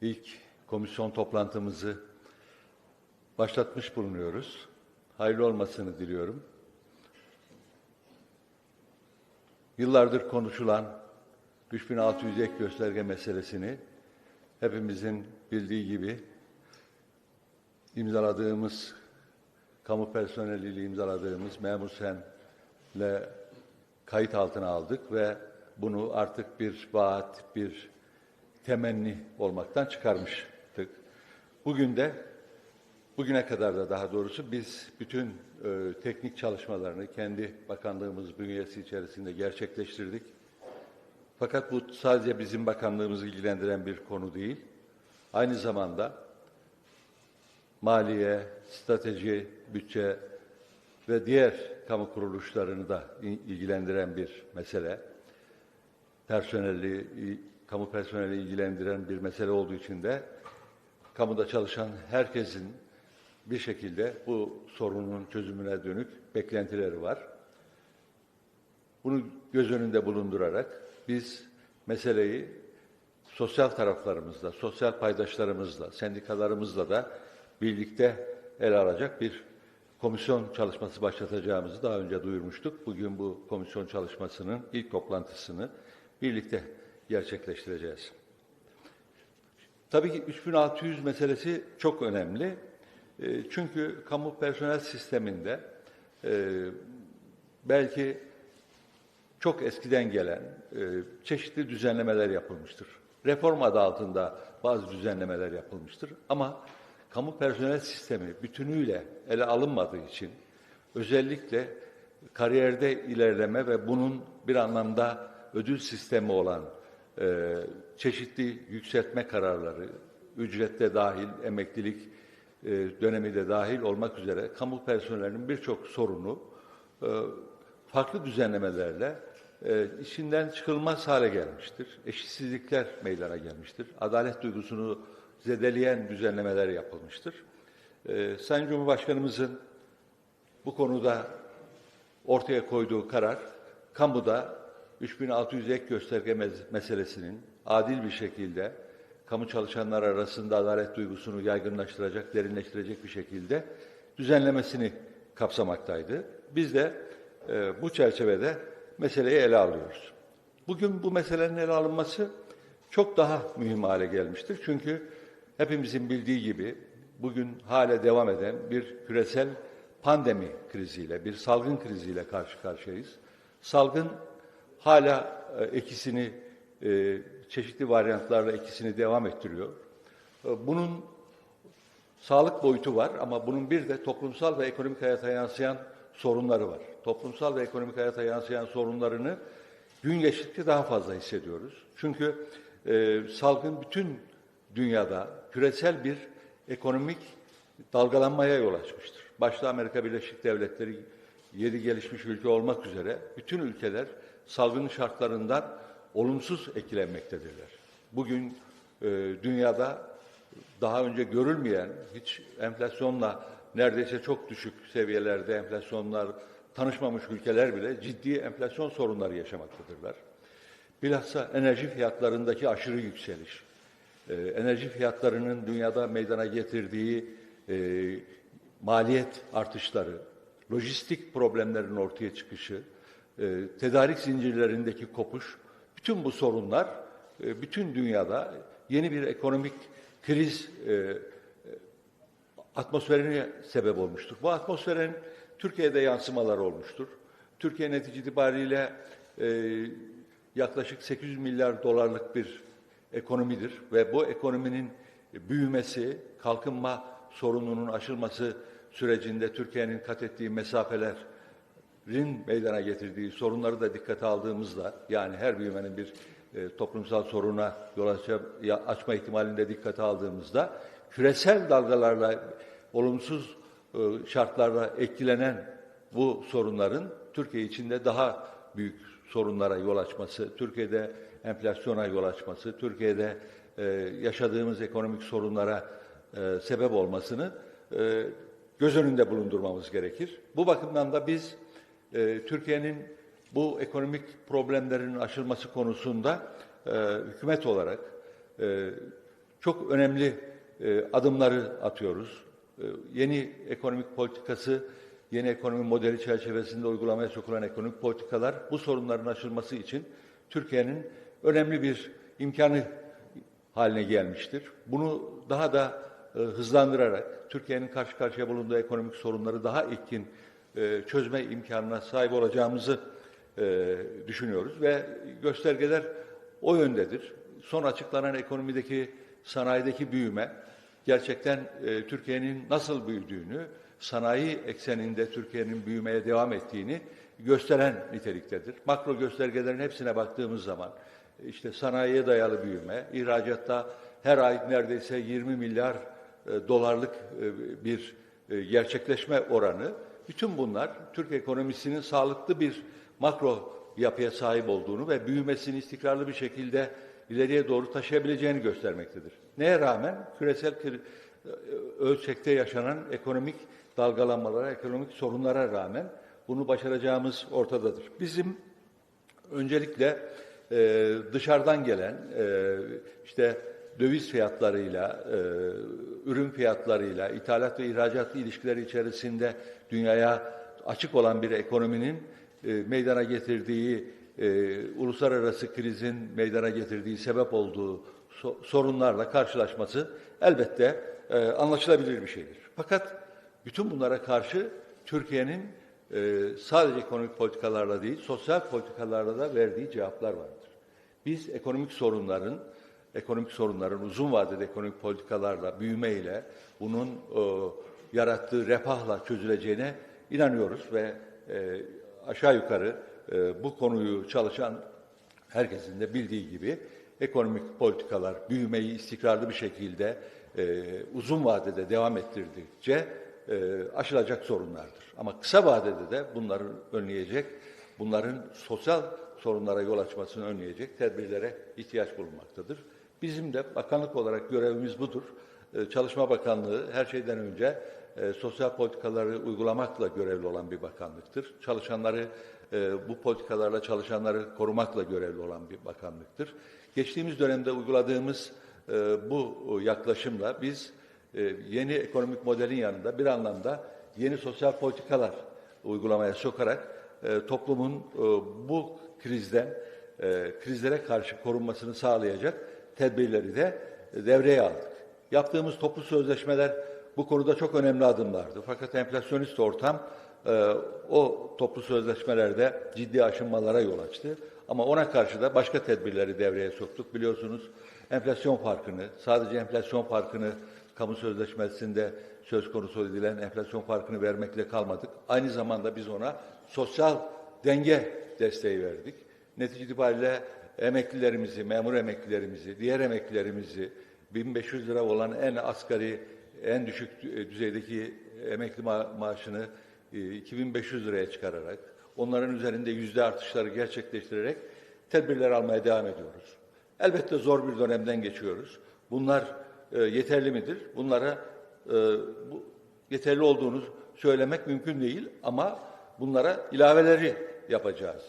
ilk komisyon toplantımızı başlatmış bulunuyoruz. Hayırlı olmasını diliyorum. Yıllardır konuşulan 3600 ek gösterge meselesini hepimizin bildiği gibi imzaladığımız kamu personeliyle imzaladığımız memur senle kayıt altına aldık ve bunu artık bir vaat, bir temenni olmaktan çıkarmıştık. Bugün de, bugüne kadar da daha doğrusu biz bütün e, teknik çalışmalarını kendi bakanlığımız bünyesi içerisinde gerçekleştirdik. Fakat bu sadece bizim bakanlığımızı ilgilendiren bir konu değil. Aynı zamanda maliye, strateji, bütçe ve diğer kamu kuruluşlarını da ilgilendiren bir mesele. Personeli, kamu personeli ilgilendiren bir mesele olduğu için de kamuda çalışan herkesin bir şekilde bu sorunun çözümüne dönük beklentileri var. Bunu göz önünde bulundurarak biz meseleyi sosyal taraflarımızla, sosyal paydaşlarımızla, sendikalarımızla da birlikte ele alacak bir komisyon çalışması başlatacağımızı daha önce duyurmuştuk. Bugün bu komisyon çalışmasının ilk toplantısını birlikte gerçekleştireceğiz. Tabii ki 3600 meselesi çok önemli. E, çünkü kamu personel sisteminde e, belki çok eskiden gelen e, çeşitli düzenlemeler yapılmıştır. Reform adı altında bazı düzenlemeler yapılmıştır. Ama kamu personel sistemi bütünüyle ele alınmadığı için özellikle kariyerde ilerleme ve bunun bir anlamda ödül sistemi olan e, çeşitli yükseltme kararları, ücrette dahil, emeklilik e, dönemi de dahil olmak üzere kamu personelinin birçok sorunu e, farklı düzenlemelerle e, içinden çıkılmaz hale gelmiştir. Eşitsizlikler meydana gelmiştir. Adalet duygusunu zedeleyen düzenlemeler yapılmıştır. E, Sayın Cumhurbaşkanımızın bu konuda ortaya koyduğu karar, kamuda 3600 ek gösterge meselesinin adil bir şekilde kamu çalışanlar arasında adalet duygusunu yaygınlaştıracak, derinleştirecek bir şekilde düzenlemesini kapsamaktaydı. Biz de e, bu çerçevede meseleyi ele alıyoruz. Bugün bu meselenin ele alınması çok daha mühim hale gelmiştir. Çünkü hepimizin bildiği gibi bugün hala devam eden bir küresel pandemi kriziyle, bir salgın kriziyle karşı karşıyayız. Salgın hala ekisini e, çeşitli varyantlarla ekisini devam ettiriyor. E, bunun sağlık boyutu var ama bunun bir de toplumsal ve ekonomik hayata yansıyan sorunları var. Toplumsal ve ekonomik hayata yansıyan sorunlarını gün geçtikçe daha fazla hissediyoruz. Çünkü e, salgın bütün dünyada küresel bir ekonomik dalgalanmaya yol açmıştır. Başta Amerika Birleşik Devletleri, yedi gelişmiş ülke olmak üzere bütün ülkeler salgın şartlarından olumsuz etkilenmektedirler. Bugün e, dünyada daha önce görülmeyen, hiç enflasyonla neredeyse çok düşük seviyelerde enflasyonlar tanışmamış ülkeler bile ciddi enflasyon sorunları yaşamaktadırlar. Bilhassa enerji fiyatlarındaki aşırı yükseliş, e, enerji fiyatlarının dünyada meydana getirdiği e, maliyet artışları, lojistik problemlerin ortaya çıkışı, e, tedarik zincirlerindeki kopuş, bütün bu sorunlar e, bütün dünyada yeni bir ekonomik kriz e, atmosferine sebep olmuştur. Bu atmosferin Türkiye'de yansımalar olmuştur. Türkiye netice itibariyle e, yaklaşık 800 milyar dolarlık bir ekonomidir ve bu ekonominin büyümesi, kalkınma sorununun aşılması sürecinde Türkiye'nin kat ettiği mesafelerin meydana getirdiği sorunları da dikkate aldığımızda, yani her büyümenin bir e, toplumsal soruna yol açma ihtimalinde dikkate aldığımızda, küresel dalgalarla olumsuz e, şartlarla etkilenen bu sorunların Türkiye içinde daha büyük sorunlara yol açması, Türkiye'de enflasyona yol açması, Türkiye'de e, yaşadığımız ekonomik sorunlara e, sebep olmasını e, göz önünde bulundurmamız gerekir. Bu bakımdan da biz e, Türkiye'nin bu ekonomik problemlerin aşılması konusunda e, hükümet olarak e, çok önemli e, adımları atıyoruz. E, yeni ekonomik politikası, yeni ekonomi modeli çerçevesinde uygulamaya sokulan ekonomik politikalar bu sorunların aşılması için Türkiye'nin önemli bir imkanı haline gelmiştir. Bunu daha da e, hızlandırarak Türkiye'nin karşı karşıya bulunduğu ekonomik sorunları daha etkin e, çözme imkanına sahip olacağımızı e, düşünüyoruz ve göstergeler o yöndedir. Son açıklanan ekonomideki sanayideki büyüme gerçekten e, Türkiye'nin nasıl büyüdüğünü, sanayi ekseninde Türkiye'nin büyümeye devam ettiğini gösteren niteliktedir. Makro göstergelerin hepsine baktığımız zaman işte sanayiye dayalı büyüme, ihracatta her ay neredeyse 20 milyar dolarlık bir gerçekleşme oranı, bütün bunlar Türk ekonomisinin sağlıklı bir makro yapıya sahip olduğunu ve büyümesini istikrarlı bir şekilde ileriye doğru taşıyabileceğini göstermektedir. Neye rağmen küresel ölçekte yaşanan ekonomik dalgalanmalara, ekonomik sorunlara rağmen bunu başaracağımız ortadadır. Bizim öncelikle e, dışarıdan gelen e, işte döviz fiyatlarıyla, e, ürün fiyatlarıyla, ithalat ve ihracat ilişkileri içerisinde dünyaya açık olan bir ekonominin e, meydana getirdiği, e, uluslararası krizin meydana getirdiği sebep olduğu so- sorunlarla karşılaşması elbette e, anlaşılabilir bir şeydir. Fakat bütün bunlara karşı Türkiye'nin e, sadece ekonomik politikalarla değil, sosyal politikalarla da verdiği cevaplar vardır. Biz ekonomik sorunların, ekonomik sorunların uzun vadede ekonomik politikalarla, büyümeyle, bunun e, yarattığı refahla çözüleceğine inanıyoruz ve e, aşağı yukarı e, bu konuyu çalışan herkesin de bildiği gibi ekonomik politikalar büyümeyi istikrarlı bir şekilde e, uzun vadede devam ettirdikçe e, aşılacak sorunlardır. Ama kısa vadede de bunları önleyecek, bunların sosyal sorunlara yol açmasını önleyecek tedbirlere ihtiyaç bulunmaktadır. Bizim de bakanlık olarak görevimiz budur. E, Çalışma Bakanlığı her şeyden önce e, sosyal politikaları uygulamakla görevli olan bir bakanlıktır. Çalışanları, e, bu politikalarla çalışanları korumakla görevli olan bir bakanlıktır. Geçtiğimiz dönemde uyguladığımız e, bu yaklaşımla biz yeni ekonomik modelin yanında bir anlamda yeni sosyal politikalar uygulamaya sokarak toplumun bu krizden, krizlere karşı korunmasını sağlayacak tedbirleri de devreye aldık. Yaptığımız toplu sözleşmeler bu konuda çok önemli adımlardı. Fakat enflasyonist ortam e, o toplu sözleşmelerde ciddi aşınmalara yol açtı. Ama ona karşı da başka tedbirleri devreye soktuk. Biliyorsunuz enflasyon farkını, sadece enflasyon farkını kamu sözleşmesinde söz konusu edilen enflasyon farkını vermekle kalmadık. Aynı zamanda biz ona sosyal denge desteği verdik. Netice itibariyle emeklilerimizi, memur emeklilerimizi, diğer emeklilerimizi 1500 lira olan en asgari, en düşük dü- düzeydeki emekli ma- maaşını e, 2500 liraya çıkararak, onların üzerinde yüzde artışları gerçekleştirerek tedbirler almaya devam ediyoruz. Elbette zor bir dönemden geçiyoruz. Bunlar e, yeterli midir? Bunlara e, bu, yeterli olduğunu söylemek mümkün değil ama bunlara ilaveleri yapacağız.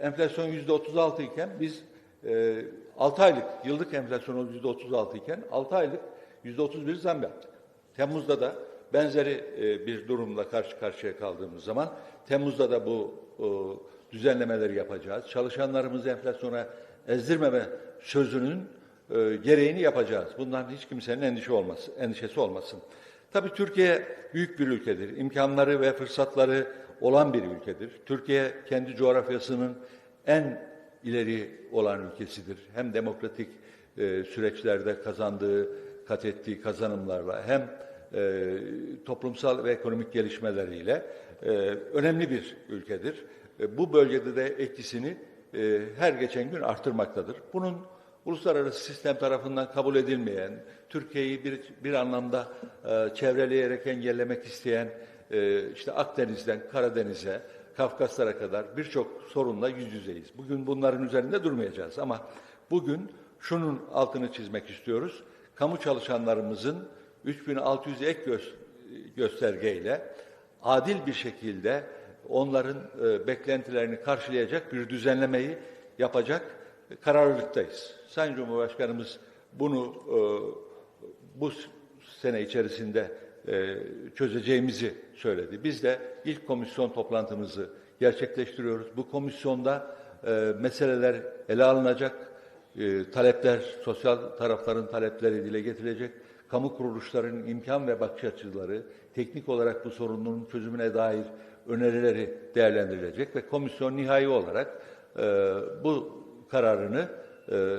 Enflasyon yüzde 36 iken biz e, 6 aylık yıllık enflasyon yüzde 36 iken 6 aylık yüzde 31 zam yaptık. Temmuz'da da benzeri e, bir durumla karşı karşıya kaldığımız zaman Temmuz'da da bu e, düzenlemeleri yapacağız. Çalışanlarımızı enflasyona ezdirmeme sözünün e, gereğini yapacağız. Bundan hiç kimsenin endişe olmasın, endişesi olmasın. Tabii Türkiye büyük bir ülkedir. İmkanları ve fırsatları olan bir ülkedir. Türkiye kendi coğrafyasının en ileri olan ülkesidir. Hem demokratik e, süreçlerde kazandığı, kat ettiği kazanımlarla hem e, toplumsal ve ekonomik gelişmeleriyle e, önemli bir ülkedir. E, bu bölgede de etkisini e, her geçen gün artırmaktadır. Bunun uluslararası sistem tarafından kabul edilmeyen, Türkiye'yi bir, bir anlamda e, çevreleyerek engellemek isteyen, e, işte Akdeniz'den Karadeniz'e, Kafkaslara kadar birçok sorunla yüz yüzeyiz. Bugün bunların üzerinde durmayacağız ama bugün şunun altını çizmek istiyoruz. Kamu çalışanlarımızın 3600 ek gö- göstergeyle adil bir şekilde onların e, beklentilerini karşılayacak bir düzenlemeyi yapacak kararlılıktayız. Sayın Cumhurbaşkanımız bunu bu s- sene içerisinde e, çözeceğimizi söyledi. Biz de ilk komisyon toplantımızı gerçekleştiriyoruz. Bu komisyonda e, meseleler ele alınacak, e, talepler, sosyal tarafların talepleri dile getirilecek, kamu kuruluşlarının imkan ve bakış açıları, teknik olarak bu sorunun çözümüne dair önerileri değerlendirilecek ve komisyon nihai olarak e, bu kararını e,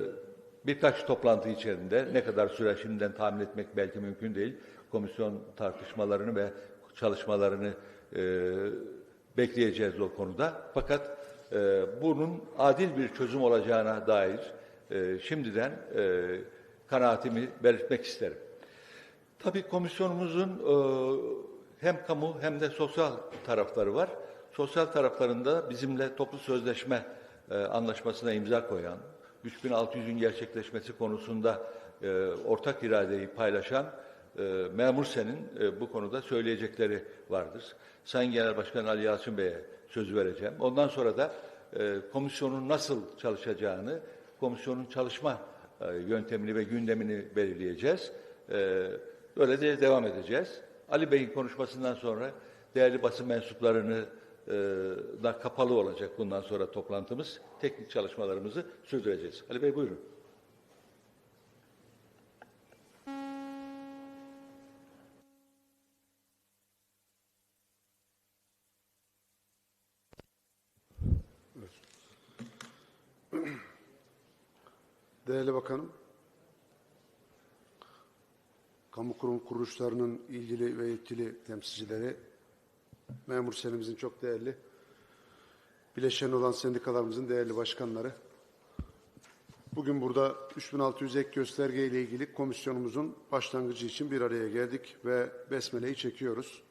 birkaç toplantı içerisinde ne kadar süre şimdiden tahmin etmek belki mümkün değil. Komisyon tartışmalarını ve çalışmalarını e, bekleyeceğiz o konuda. Fakat e, bunun adil bir çözüm olacağına dair e, şimdiden e, kanaatimi belirtmek isterim. Tabii komisyonumuzun e, hem kamu hem de sosyal tarafları var. Sosyal taraflarında bizimle toplu sözleşme e, anlaşmasına imza koyan, 3600'ün gerçekleşmesi konusunda e, ortak iradeyi paylaşan e, Memur Sen'in e, bu konuda söyleyecekleri vardır. Sayın Genel Başkan Ali Yalçın Bey'e söz vereceğim. Ondan sonra da e, komisyonun nasıl çalışacağını, komisyonun çalışma e, yöntemini ve gündemini belirleyeceğiz. E, Böyle de devam edeceğiz. Ali Bey'in konuşmasından sonra değerli basın mensuplarını da kapalı olacak bundan sonra toplantımız. Teknik çalışmalarımızı sürdüreceğiz. Ali Bey buyurun. Değerli Bakanım, kamu kurum kuruluşlarının ilgili ve yetkili temsilcileri, memur senimizin çok değerli, bileşen olan sendikalarımızın değerli başkanları, bugün burada 3600 ek gösterge ile ilgili komisyonumuzun başlangıcı için bir araya geldik ve besmeleyi çekiyoruz.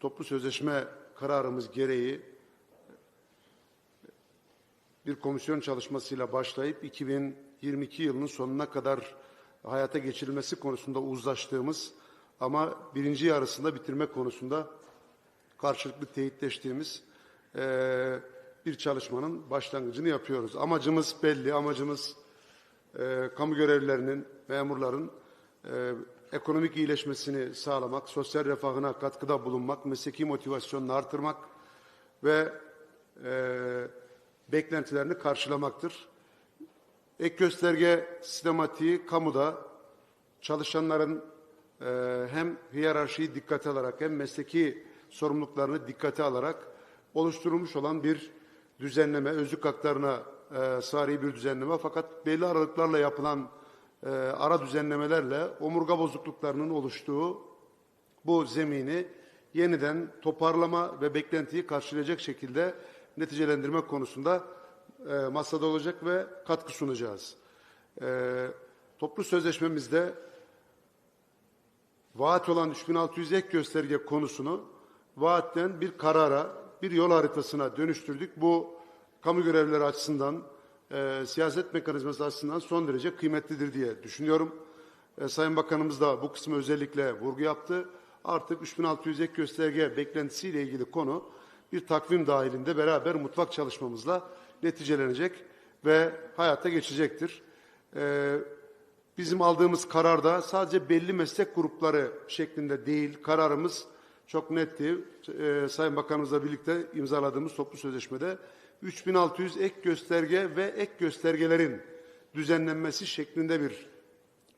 Toplu sözleşme kararımız gereği bir komisyon çalışmasıyla başlayıp 2022 yılının sonuna kadar hayata geçirilmesi konusunda uzlaştığımız ama birinci yarısında bitirme konusunda karşılıklı teyitleştiğimiz eee, bir çalışmanın başlangıcını yapıyoruz. Amacımız belli, amacımız eee, kamu görevlilerinin, memurların eee, ekonomik iyileşmesini sağlamak, sosyal refahına katkıda bulunmak, mesleki motivasyonunu artırmak ve eee beklentilerini karşılamaktır. Ek gösterge sistematiği kamuda çalışanların e, hem hiyerarşiyi dikkate alarak hem mesleki sorumluluklarını dikkate alarak oluşturulmuş olan bir düzenleme, özlük haklarına e, sari bir düzenleme. Fakat belli aralıklarla yapılan e, ara düzenlemelerle omurga bozukluklarının oluştuğu bu zemini yeniden toparlama ve beklentiyi karşılayacak şekilde neticelendirme konusunda e, masada olacak ve katkı sunacağız. E, toplu sözleşmemizde vaat olan 3600 ek gösterge konusunu vaatten bir karara, bir yol haritasına dönüştürdük. Bu kamu görevlileri açısından, e, siyaset mekanizması açısından son derece kıymetlidir diye düşünüyorum. E, Sayın Bakanımız da bu kısmı özellikle vurgu yaptı. Artık 3600 ek gösterge beklentisiyle ilgili konu bir takvim dahilinde beraber mutfak çalışmamızla neticelenecek ve hayata geçecektir. Ee, bizim aldığımız kararda sadece belli meslek grupları şeklinde değil, kararımız çok netti. Ee, Sayın Bakanımızla birlikte imzaladığımız toplu sözleşmede 3600 ek gösterge ve ek göstergelerin düzenlenmesi şeklinde bir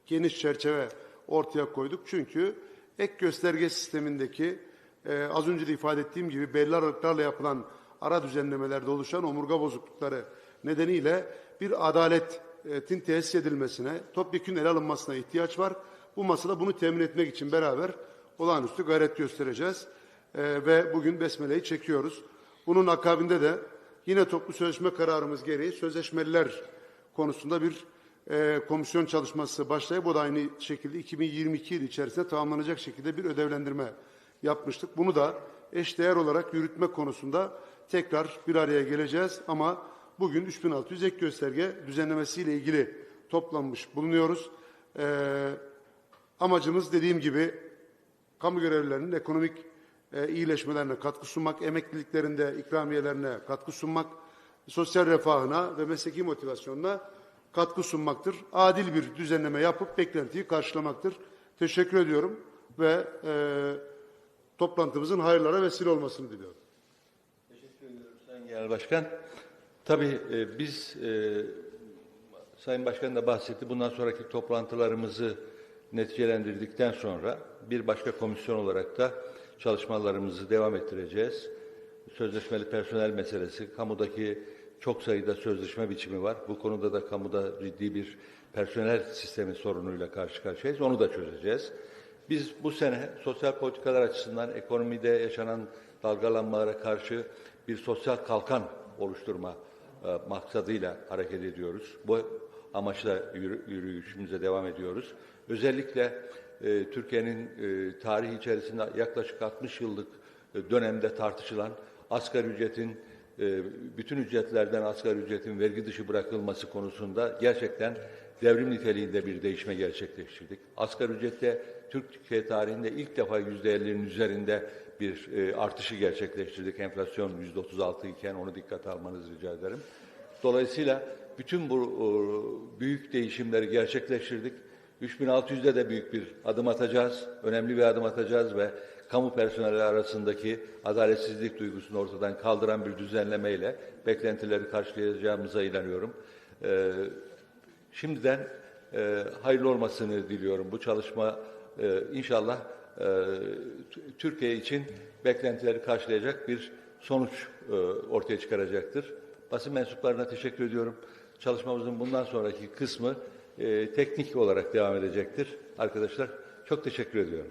geniş çerçeve ortaya koyduk. Çünkü ek gösterge sistemindeki e, az önce de ifade ettiğim gibi belli aralıklarla yapılan ara düzenlemelerde oluşan omurga bozuklukları nedeniyle bir adaletin tesis edilmesine, topyekun ele alınmasına ihtiyaç var. Bu masada bunu temin etmek için beraber olağanüstü gayret göstereceğiz. E, ve bugün besmeleyi çekiyoruz. Bunun akabinde de yine toplu sözleşme kararımız gereği sözleşmeliler konusunda bir e, komisyon çalışması başlayıp bu da aynı şekilde 2022 yılı içerisinde tamamlanacak şekilde bir ödevlendirme yapmıştık. Bunu da eşdeğer olarak yürütme konusunda tekrar bir araya geleceğiz ama bugün 3600 ek gösterge düzenlemesiyle ilgili toplanmış bulunuyoruz. Ee, amacımız dediğim gibi kamu görevlilerinin ekonomik e, iyileşmelerine katkı sunmak, emekliliklerinde ikramiyelerine katkı sunmak, sosyal refahına ve mesleki motivasyonuna katkı sunmaktır. Adil bir düzenleme yapıp beklentiyi karşılamaktır. Teşekkür ediyorum ve e, toplantımızın hayırlara vesile olmasını diliyorum. Genel Başkan. Tabii e, biz e, Sayın Başkan da bahsetti. Bundan sonraki toplantılarımızı neticelendirdikten sonra bir başka komisyon olarak da çalışmalarımızı devam ettireceğiz. Sözleşmeli personel meselesi, kamudaki çok sayıda sözleşme biçimi var. Bu konuda da kamuda ciddi bir personel sistemi sorunuyla karşı karşıyayız. Onu da çözeceğiz. Biz bu sene sosyal politikalar açısından ekonomide yaşanan dalgalanmalara karşı bir sosyal kalkan oluşturma e, maksadıyla hareket ediyoruz. Bu amaçla yürü- yürüyüşümüze devam ediyoruz. Özellikle e, Türkiye'nin e, tarihi içerisinde yaklaşık 60 yıllık e, dönemde tartışılan asgari ücretin e, bütün ücretlerden asgari ücretin vergi dışı bırakılması konusunda gerçekten devrim niteliğinde bir değişme gerçekleştirdik. Asgari ücrette Türkiye tarihinde ilk defa yüzde elli'nin üzerinde bir e, artışı gerçekleştirdik. Enflasyon yüzde 36 iken onu dikkate almanızı rica ederim. Dolayısıyla bütün bu e, büyük değişimleri gerçekleştirdik. 3600'de de büyük bir adım atacağız, önemli bir adım atacağız ve kamu personeli arasındaki adaletsizlik duygusunu ortadan kaldıran bir düzenlemeyle beklentileri karşılayacağımıza inanıyorum. Ee, şimdiden e, hayırlı olmasını diliyorum. Bu çalışma e, inşallah e, Türkiye için beklentileri karşılayacak bir sonuç e, ortaya çıkaracaktır. Basın mensuplarına teşekkür ediyorum. Çalışmamızın bundan sonraki kısmı e, teknik olarak devam edecektir. Arkadaşlar çok teşekkür ediyorum.